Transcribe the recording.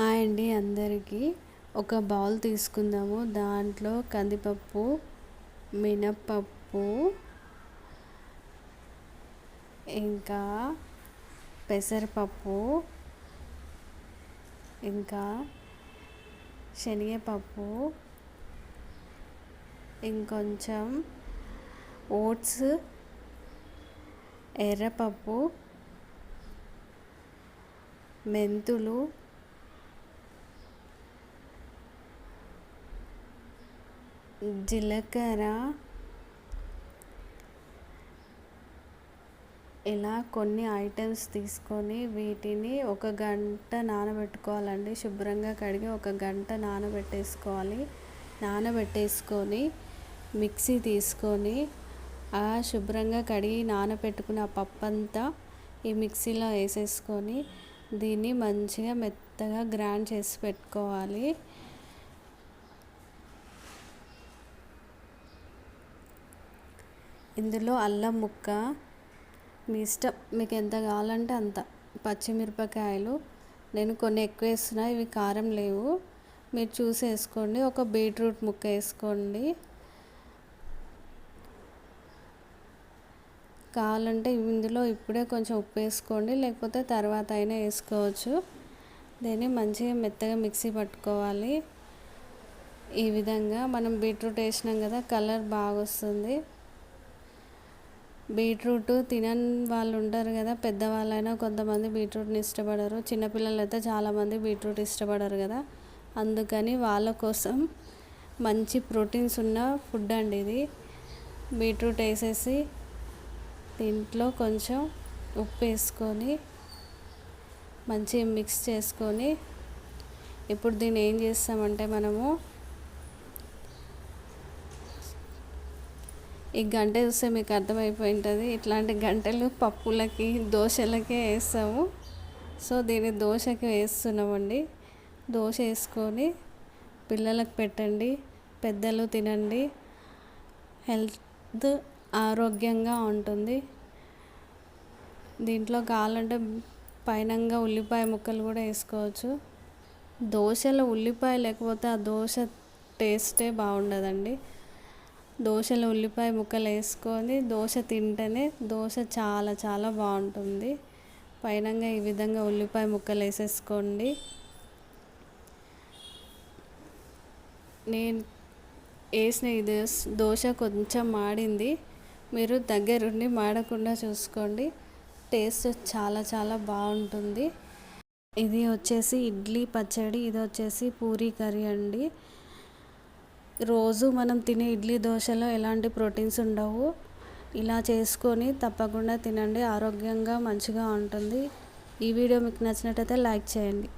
Hi అండి అందరికీ. ఒక బౌల్ తీసుకుందాము. దాంట్లో కందిపప్పు మినప్పప్పు ఇంకా పెసరపప్పు ఇంకా శనగపప్పు ఇంకొంచెం ఓట్స్ ఎర్రపప్పు మెంతులు జీలకర్ర ఇలా కొన్ని ఐటమ్స్ తీసుకొని వీటిని ఒక గంట నానబెట్టుకోవాలండి. శుభ్రంగా కడిగి ఒక గంట నానబెట్టేసుకోవాలి. నానబెట్టేసుకొని మిక్సీ తీసుకొని ఆ శుభ్రంగా కడిగి నానబెట్టుకున్న పప్పు అంతా ఈ మిక్సీలో వేసేసుకొని దీన్ని మంచిగా మెత్తగా గ్రైండ్ చేసి పెట్టుకోవాలి. ఇందులో అల్లం ముక్క మీ ఇష్టం మీకు ఎంత కావాలంటే అంత. పచ్చిమిరపకాయలు నేను కొన్ని ఎక్కువ వేస్తున్నా ఇవి కారం లేవు. మీరు చూసి వేసుకోండి. ఒక బీట్రూట్ ముక్క వేసుకోండి. కావాలంటే ఇందులో ఇప్పుడే కొంచెం ఉప్పు వేసుకోండి. లేకపోతే తర్వాత అయినా వేసుకోవచ్చు. దీన్ని మంచిగా మెత్తగా మిక్సీ పట్టుకోవాలి. ఈ విధంగా మనం బీట్రూట్ వేసినాం కదా కలర్ బాగా వస్తుంది బీట్రూట్ తినని వాళ్ళు ఉంటారు కదా పెద్దవాళ్ళైనా కొంతమంది బీట్రూట్ని ఇష్టపడరు. చిన్నపిల్లలు అయితే చాలామంది బీట్రూట్ ఇష్టపడరు కదా. అందుకని వాళ్ళ కోసం మంచి ప్రోటీన్స్ ఉన్న ఫుడ్ అండి ఇది. బీట్రూట్ వేసేసి దీంట్లో కొంచెం ఉప్పు వేసుకొని మంచిగా మిక్స్ చేసుకొని ఇప్పుడు దీన్ని ఏం చేస్తామంటే మనము ఈ గంట చూస్తే మీకు అర్థమైపోయి ఉంటుంది ఇట్లాంటి గంటలు పప్పులకి దోశలకే వేస్తాము. సో దీన్ని దోశకి వేస్తున్నామండి. దోశ వేసుకొని పిల్లలకు పెట్టండి పెద్దలు తినండి. హెల్త్ ఆరోగ్యంగా ఉంటుంది. దీంట్లో కావాలంటే పైనంగా ఉల్లిపాయ ముక్కలు కూడా వేసుకోవచ్చు. దోశలో ఉల్లిపాయ లేకపోతే ఆ దోశ టేస్టే బాగుండదండి. దోశలో ఉల్లిపాయ ముక్కలు వేసుకొని దోశ తింటేనే దోశ చాలా చాలా బాగుంటుంది. పైనంగా ఈ విధంగా ఉల్లిపాయ ముక్కలు వేసేసుకోండి. నేను వేసిన ఈ దోశ కొంచెం మాడింది. మీరు దగ్గరుండి మాడకుండా చూసుకోండి. టేస్ట్ చాలా చాలా బాగుంటుంది. ఇది వచ్చేసి ఇడ్లీ పచ్చడి ఇది వచ్చేసి పూరీ కర్రీ అండి. రోజు మనం తినే ఇడ్లీ దోశలో ఎలాంటి ప్రోటీన్స్ ఉండవు. ఇలా చేసుకొని తప్పకుండా తినండి. ఆరోగ్యంగా మంచిగా ఉంటుంది. ఈ వీడియో మీకు నచ్చినట్టయితే లైక్ చేయండి.